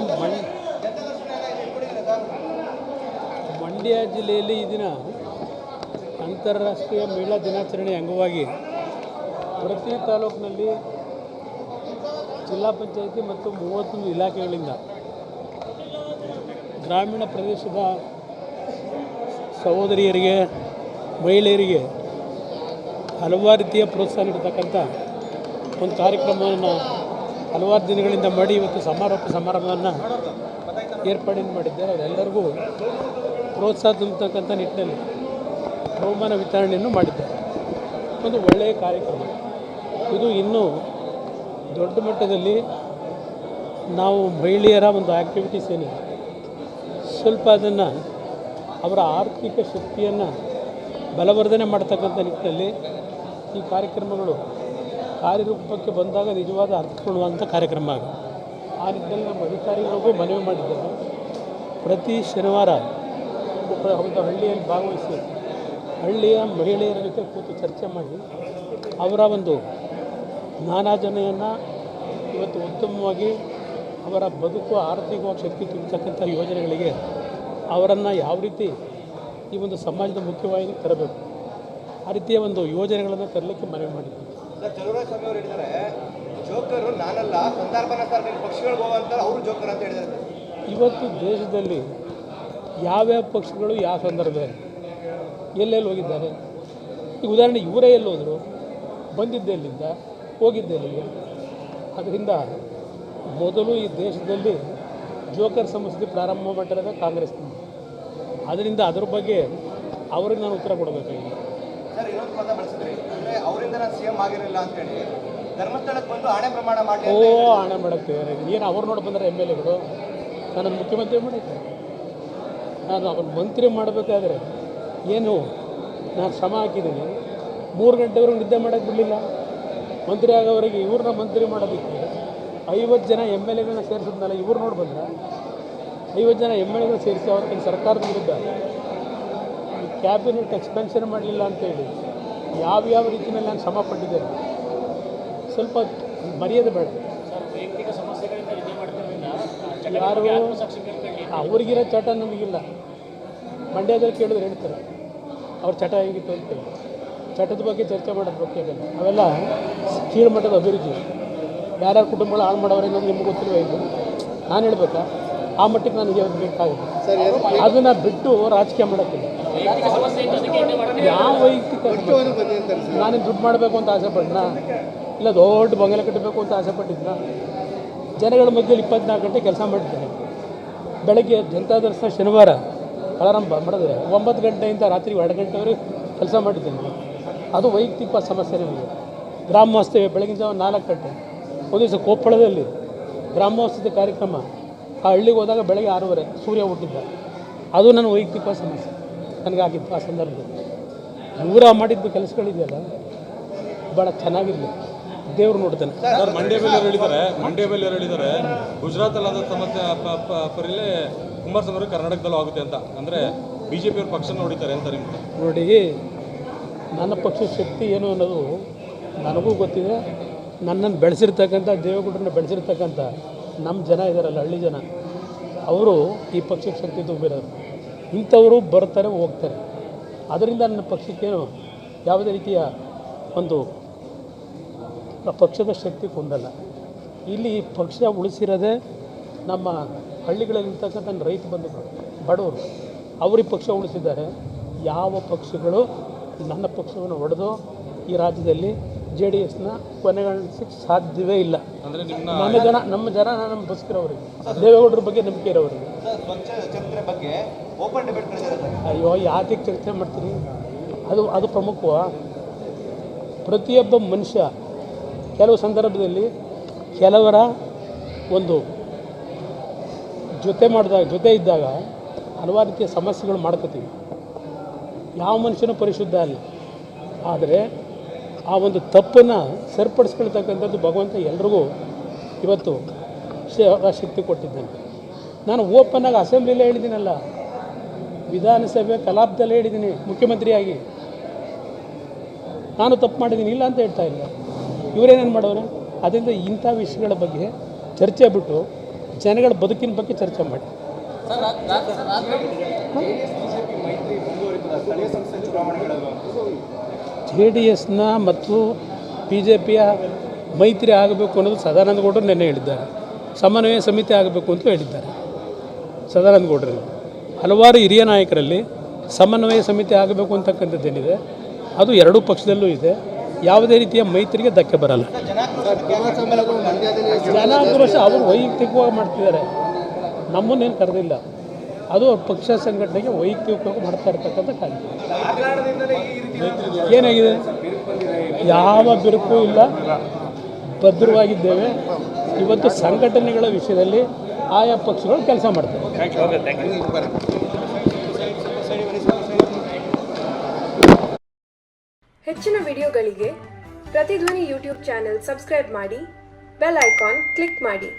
ಮಂಡ್ಯ ಮಂಡ್ಯ ಜಿಲ್ಲೆಯಲ್ಲಿ ಈ ದಿನ ಅಂತಾರಾಷ್ಟ್ರೀಯ ಮಹಿಳಾ ದಿನಾಚರಣೆ ಅಂಗವಾಗಿ ಪ್ರತಿ ತಾಲೂಕಿನಲ್ಲಿ ಜಿಲ್ಲಾ ಪಂಚಾಯಿತಿ ಮತ್ತು ಮೂವತ್ತೊಂದು ಇಲಾಖೆಗಳಿಂದ ಗ್ರಾಮೀಣ ಪ್ರದೇಶದ ಸಹೋದರಿಯರಿಗೆ, ಮಹಿಳೆಯರಿಗೆ ಹಲವಾರು ರೀತಿಯ ಪ್ರೋತ್ಸಾಹ ನೀಡತಕ್ಕಂಥ ಒಂದು ಕಾರ್ಯಕ್ರಮವನ್ನು ಹಲವಾರು ದಿನಗಳಿಂದ ಮಾಡಿ ಇವತ್ತು ಸಮಾರೋಪ ಸಮಾರಂಭವನ್ನು ಏರ್ಪಾಡು ಮಾಡಿದ್ದಾರೆ. ಅವರೆಲ್ಲರಿಗೂ ಪ್ರೋತ್ಸಾಹ ತುಂಬತಕ್ಕಂಥ ನಿಟ್ಟಿನಲ್ಲಿ ಬಹುಮಾನ ವಿತರಣೆಯನ್ನು ಮಾಡಿದ್ದಾರೆ. ಒಂದು ಒಳ್ಳೆಯ ಕಾರ್ಯಕ್ರಮ. ಇದು ಇನ್ನೂ ದೊಡ್ಡ ಮಟ್ಟದಲ್ಲಿ ನಾವು ಮಹಿಳೆಯರ ಒಂದು ಆ್ಯಕ್ಟಿವಿಟೀಸ್ ಏನಿದೆ, ಸ್ವಲ್ಪ ಅದನ್ನು ಅವರ ಆರ್ಥಿಕ ಶಕ್ತಿಯನ್ನು ಬಲವರ್ಧನೆ ಮಾಡ್ತಕ್ಕಂಥ ನಿಟ್ಟಿನಲ್ಲಿ ಈ ಕಾರ್ಯಕ್ರಮಗಳು ಕಾರ್ಯರೂಪಕ್ಕೆ ಬಂದಾಗ ನಿಜವಾದ ಅರ್ಥಪೂರ್ಣವಾದಂಥ ಕಾರ್ಯಕ್ರಮ ಆಗ ಆ ನಿಟ್ಟಿನಲ್ಲಿ ನಮ್ಮ ಅಧಿಕಾರಿಗಳಿಗೂ ಮನವಿ ಮಾಡಿದ್ದೇವೆ. ಪ್ರತಿ ಶನಿವಾರ ಒಂದು ಹಳ್ಳಿಯಲ್ಲಿ ಭಾಗವಹಿಸಿ, ಹಳ್ಳಿಯ ಮಹಿಳೆಯರ ಜೊತೆ ಕೂತು ಚರ್ಚೆ ಮಾಡಿ, ಅವರ ಒಂದು ಜ್ಞಾನಾರ್ಜನೆಯನ್ನು ಇವತ್ತು ಉತ್ತಮವಾಗಿ ಅವರ ಬದುಕು, ಆರ್ಥಿಕವಾಗಿ ಶಕ್ತಿ ತುಂಬತಕ್ಕಂಥ ಯೋಜನೆಗಳಿಗೆ ಅವರನ್ನು ಯಾವ ರೀತಿ ಈ ಒಂದು ಸಮಾಜದ ಮುಖ್ಯವಾಗಿ ತರಬೇಕು, ಆ ರೀತಿಯ ಒಂದು ಯೋಜನೆಗಳನ್ನು ತರಲಿಕ್ಕೆ ಮನವಿ ಮಾಡಿದ್ದೀವಿ. ಸರ್ ಚಲುವರಾಯ ಸ್ವಾಮಿ ಅವರು ಹೇಳಿದ್ದಾರೆ, ಜೋಕರು ನಾನಲ್ಲ ಸಂದರ್ಭನ ಸರ್ ನಿಮ್ಮ ಪಕ್ಷಗಳಿಗೆ ಹೋಗಂತಾರೆ ಅವರು ಜೋಕರ್ ಅಂತ ಹೇಳಿದ್ದಾರೆ. ಇವತ್ತು ದೇಶದಲ್ಲಿ ಯಾವ್ಯಾವ ಪಕ್ಷಗಳು ಯಾವ ಸಂದರ್ಭದಲ್ಲಿ ಎಲ್ಲೆಲ್ಲಿ ಹೋಗಿದ್ದಾರೆ? ಈಗ ಉದಾಹರಣೆ, ಇವರೇ ಎಲ್ಲಿ ಹೋದರು ಬಂದಿದ್ದೆ ಎಲ್ಲಿಂದ ಹೋಗಿದ್ದೆ ಅದರಿಂದ ಮೊದಲು ಈ ದೇಶದಲ್ಲಿ ಜೋಕರ್ ಸಮಸ್ಯೆ ಪ್ರಾರಂಭ ಮಾಡಿರೋದೇ ಕಾಂಗ್ರೆಸ್ನಿಂದ. ಅದರಿಂದ ಅದ್ರ ಬಗ್ಗೆ ಅವ್ರಿಗೆ ನಾನು ಉತ್ತರ ಕೊಡಬೇಕಾಗಿದೆ. ಸರ್ ಇನ್ನೊಂದು ಪದ ಬಳಸಿದ್ರಿ. ಅಂದ್ರೆ ಅವರಿಂದ ನಾನು ಸಿಎಂ ಆಗಿರಲಿಲ್ಲ ಅಂತ ಹೇಳಿ ಧರ್ಮಸ್ಥಳಕ್ಕೆ ಬಂದು ಹಣೆ ಪ್ರಮಾಣ ಮಾಡಿ ಓ ಆಣೆ ಮಾಡಕ್ಕೆ. ಏನು ಅವ್ರು ನೋಡಿ ಬಂದ್ರೆ ಎಂ ಎಲ್ ಎಗಳು ನಾನು ಮುಖ್ಯಮಂತ್ರಿ ಮಾಡಿದ್ದೆ. ನಾನು ಅವ್ರು ಮಂತ್ರಿ ಮಾಡಬೇಕಾದ್ರೆ ಏನು? ನಾನು ಶ್ರಮ ಹಾಕಿದ್ದೀನಿ. ಮೂರು ಗಂಟೆವರೆಗೂ ನಿದ್ದೆ ಮಾಡೋಕ್ಕೆ ಬಿಡಲಿಲ್ಲ. ಮಂತ್ರಿ ಆಗೋವರೆಗೆ ಇವ್ರನ್ನ ಮಂತ್ರಿ ಮಾಡೋದಕ್ಕೆ ಐವತ್ತು ಜನ ಎಂ ಎಲ್ ಎಗಳನ್ನ ಸೇರಿಸಿದ್ನಲ್ಲ ಇವ್ರು ನೋಡಿ ಬಂದ್ರೆ? ಐವತ್ತು ಜನ ಎಂ ಎಲ್ ಎಗಳನ್ನ ಸೇರಿಸಿ ಅವ್ರ ಸರ್ಕಾರದ ವಿರುದ್ಧ ಕ್ಯಾಬಿನೆಟ್ ಎಕ್ಸ್ಪೆನ್ಷನ್ ಮಾಡಲಿಲ್ಲ ಅಂತೇಳಿ ಯಾವ್ಯಾವ ರೀತಿಯಲ್ಲಿ ನಾನು ಶ್ರಮ ಪಟ್ಟಿದ್ದೇನೆ? ಸ್ವಲ್ಪ ಮರ್ಯಾದೆ ಬೇಡ. ಯಾರು ಅವ್ರಿಗಿರೋ ಚಟ ನಮಗಿಲ್ಲ. ಮಂಡ್ಯದಲ್ಲಿ ಕೇಳಿದ್ರೆ ಹೇಳ್ತಾರೆ, ಅವ್ರ ಚಟ ಹೇಗಿತ್ತು ಅಂತ ಚಟದ ಬಗ್ಗೆ ಚರ್ಚೆ ಮಾಡೋದು ಬಗ್ಗೆ ಅವೆಲ್ಲ ಕೀಳ್ಮಟ್ಟದ ಅಭಿವೃದ್ಧಿ. ಯಾರ್ಯಾರ ಕುಟುಂಬಗಳು ಹಾಳು ಮಾಡೋರು ಅನ್ನೋದು ನಿಮ್ಗೆ ಗೊತ್ತಿಲ್ವ ಇದು? ನಾನು ಹೇಳ್ಬೇಕಾ? ಆ ಮಟ್ಟಕ್ಕೆ ನನಗೆ ಅದು ಬೇಕಾಗಿದೆ. ಅದನ್ನು ಬಿಟ್ಟು ರಾಜಕೀಯ ಮಾಡೋಕ್ಕಿಲ್ಲ ಯಾವ ವೈಯಕ್ತಿಕ ನಾನು ದುಡ್ಡು ಮಾಡಬೇಕು ಅಂತ ಆಸೆ ಪಡ್ನಾ ಇಲ್ಲ ದೊಡ್ಡ ಬಂಗಲೆ ಕಟ್ಟಬೇಕು ಅಂತ ಆಸೆ ಪಟ್ಟಿದ್ನ? ಜನಗಳ ಮಧ್ಯದಲ್ಲಿ ಇಪ್ಪತ್ನಾಲ್ಕು ಗಂಟೆ ಕೆಲಸ ಮಾಡಿದ್ದೇನೆ ಬೆಳಗ್ಗೆ ಜನತಾ ದರ್ಶನ ಶನಿವಾರ ಪ್ರಾರಂಭ ಮಾಡಿದ್ರೆ ಒಂಬತ್ತು ಗಂಟೆಯಿಂದ ರಾತ್ರಿ ಎರಡು ಗಂಟೆವರೆಗೆ ಕೆಲಸ ಮಾಡಿದ್ದೇನೆ ಅದು ವೈಯಕ್ತಿಕ ಸಮಸ್ಯೆ ನನಗೆ. ಗ್ರಾಮೋತ್ಸವ ಬೆಳಗಿನ ಜಾವ ನಾಲ್ಕು ಗಂಟೆ. ಒಂದು ದಿವಸ ಕೊಪ್ಪಳದಲ್ಲಿ ಗ್ರಾಮೋತ್ಸವದ ಕಾರ್ಯಕ್ರಮ ಆ ಹಳ್ಳಿಗೆ ಹೋದಾಗ ಬೆಳಗ್ಗೆ ಆರೂವರೆ ಸೂರ್ಯ ಹುಟ್ಟಿದ್ದ. ಅದು ನನ್ನ ವೈಯಕ್ತಿಕ ಸಮಸ್ಯೆ. ನನಗಾಗಿತ್ತು ಆ ಸಂದರ್ಭದಲ್ಲಿ. ಇವರ ಮಾಡಿದ್ದು ಕೆಲಸಗಳಿದೆಯಲ್ಲ ಭಾಳ ಚೆನ್ನಾಗಿರಲಿ. ದೇವ್ರು ನೋಡ್ತಾನೆ. ಸರ್ ಮಂಡ್ಯ ಮೇಲೆ ಹೇಳಿದ್ದಾರೆ ಮಂಡ್ಯ ಮೇಲೆ ಹೇಳಿದ್ದಾರೆ ಗುಜರಾತಲ್ಲಾದ ಸಮಸ್ಯೆ ಪರಿಲೇ ಕುಮಾರಸ್ವಾಮಿ ಅವರು ಕರ್ನಾಟಕದಲ್ಲೂ ಆಗುತ್ತೆ ಅಂತ. ಅಂದರೆ ಬಿ ಜೆ ಪಿಯವ್ರ ಪಕ್ಷ ನೋಡಿದ್ದಾರೆ ಅಂತ ನಿಮ್ಗೆ. ನೋಡಿ ನನ್ನ ಪಕ್ಷದ ಶಕ್ತಿ ಏನು ಅನ್ನೋದು ನನಗೂ ಗೊತ್ತಿದೆ. ನನ್ನನ್ನು ಬೆಳೆಸಿರ್ತಕ್ಕಂಥ ದೇವೇಗೌಡರನ್ನ ಬೆಳೆಸಿರ್ತಕ್ಕಂಥ ನಮ್ಮ ಜನ ಇದ್ದಾರಲ್ಲ ಹಳ್ಳಿ ಜನ. ಅವರು ಈ ಪಕ್ಷಕ್ಕೆ ಶಕ್ತಿ ತುಂಬಿರೋರು ಇಂಥವರು ಬರ್ತಾರೆ, ಹೋಗ್ತಾರೆ. ಅದರಿಂದ ನನ್ನ ಪಕ್ಷಕ್ಕೇನು ಯಾವುದೇ ರೀತಿಯ ಒಂದು ಪಕ್ಷದ ಶಕ್ತಿ ಕುಂದಲ್ಲ. ಇಲ್ಲಿ ಪಕ್ಷ ಉಳಿಸಿರೋದೇ ನಮ್ಮ ಹಳ್ಳಿಗಳಲ್ಲಿರ್ತಕ್ಕಂಥ ರೈತ ಬಂಧುಗಳು, ಬಡವರು. ಅವರು ಈ ಪಕ್ಷ ಉಳಿಸಿದ್ದಾರೆ. ಯಾವ ಪಕ್ಷಗಳು ನನ್ನ ಪಕ್ಷವನ್ನು ಹೊಡೆದು ಈ ರಾಜ್ಯದಲ್ಲಿ ಜೆ ಡಿ ಎಸ್ನ ಕೊನೆಗಾಣಿಸಕ್ಕೆ ಸಾಧ್ಯವೇ ಇಲ್ಲ. ನಮ್ಮ ಜನ ನಮ್ಮ ಜನ ನಮ್ಮ ಬಸ್ಕಿರೋರಿಗೆ ದೇವೇಗೌಡರ ಬಗ್ಗೆ ನಂಬಿಕೆ ಇರೋರಿಗೆ ಸರ್ ಸ್ವಚ್ಛ ಚರಿತ್ರೆ ಬಗ್ಗೆ ಓಪನ್ ಡಿಬೇಟ್ ಕಳಿಸಿದ್ದಾರೆ ಅಯ್ಯೋ ಯಾತಕ್ಕೆ ಚರ್ಚೆ ಮಾಡ್ತೀನಿ. ಅದು ಅದು ಪ್ರಮುಖವಾ? ಪ್ರತಿಯೊಬ್ಬ ಮನುಷ್ಯ ಕೆಲವು ಸಂದರ್ಭದಲ್ಲಿ ಕೆಲವರ ಒಂದು ಜೊತೆ ಮಾಡಿದಾಗ ಜೊತೆ ಇದ್ದಾಗ ಹಲವಾರು ರೀತಿಯ ಸಮಸ್ಯೆಗಳು ಮಾಡ್ಕೋತೀವಿ. ಯಾವ ಮನುಷ್ಯನೂ ಪರಿಶುದ್ಧ ಅಲ್ಲ. ಆದರೆ ಆ ಒಂದು ತಪ್ಪನ್ನು ಸರಿಪಡಿಸ್ಕೊಳ್ತಕ್ಕಂಥದ್ದು ಭಗವಂತ ಎಲ್ರಿಗೂ ಇವತ್ತು ಶಕ್ತಿ ಕೊಟ್ಟಿದ್ದಾನೆ. ನಾನು ಓಪನ್ನಾಗಿ ಅಸೆಂಬ್ಲಿಲೇ ಹೇಳಿದ್ದೀನಲ್ಲ ವಿಧಾನಸಭೆ ಕಲಾಪದಲ್ಲೇ ಹೇಳಿದ್ದೀನಿ ಮುಖ್ಯಮಂತ್ರಿಯಾಗಿ. ನಾನು ತಪ್ಪು ಮಾಡಿದ್ದೀನಿ ಇಲ್ಲ ಅಂತ ಹೇಳ್ತಾ ಇಲ್ಲ. ಇವರೇನೇನು ಮಾಡೋರು? ಅದರಿಂದ ಇಂಥ ವಿಷಯಗಳ ಬಗ್ಗೆ ಚರ್ಚೆ ಬಿಟ್ಟು ಜನಗಳ ಬದುಕಿನ ಬಗ್ಗೆ ಚರ್ಚೆ ಮಾಡಿ. ಜೆ ಡಿ ಎಸ್ನ ಮತ್ತು ಬಿ ಜೆ ಪಿಯ ಮೈತ್ರಿ ಆಗಬೇಕು ಅನ್ನೋದು ಸದಾನಂದ ಗೌಡರು ನಿನ್ನೆ ಹೇಳಿದ್ದಾರೆ. ಸಮನ್ವಯ ಸಮಿತಿ ಆಗಬೇಕು ಅಂತ ಹೇಳಿದ್ದಾರೆ ಸದಾನಂದ ಗೌಡರು. ಹಲವಾರು ಹಿರಿಯ ನಾಯಕರಲ್ಲಿ ಸಮನ್ವಯ ಸಮಿತಿ ಆಗಬೇಕು ಅಂತಕ್ಕಂಥದ್ದೇನಿದೆ, ಅದು ಎರಡೂ ಪಕ್ಷದಲ್ಲೂ ಇದೆ. ಯಾವುದೇ ರೀತಿಯ ಮೈತ್ರಿಗೆ ಧಕ್ಕೆ ಬರಲ್ಲ. ಜನಾಕ್ರೋಶ ಅವರು ವೈಯಕ್ತಿಕವಾಗಿ ಮಾಡ್ತಿದ್ದಾರೆ. ನಮ್ಮನ್ನೇನು ಕರೆದಿಲ್ಲ. ಅದು ಅವ್ರ ಪಕ್ಷ ಸಂಘಟನೆಗೆ ವೈಯಕ್ತಿಕವಾಗಿ ಮಾಡ್ತಾ ಇರ್ತಕ್ಕಂಥ ಕಾರ್ಯ ಏನಾಗಿದೆ? ಯಾವ ಬಿರುಕು ಇಲ್ಲ. ಭದ್ರವಾಗಿದ್ದೇವೆ. ಇವತ್ತು ಸಂಘಟನೆಗಳ ವಿಷಯದಲ್ಲಿ ಆಯಾ ಪಕ್ಷಗಳು ಕೆಲಸ ಮಾಡ್ತವೆ. ಹೆಚ್ಚಿನ ವಿಡಿಯೋಗಳಿಗೆ ಪ್ರತಿಧ್ವನಿ ಯೂಟ್ಯೂಬ್ ಚಾನೆಲ್ ಸಬ್ಸ್ಕ್ರೈಬ್ ಮಾಡಿ, ಬೆಲ್ ಐಕಾನ್ ಕ್ಲಿಕ್ ಮಾಡಿ.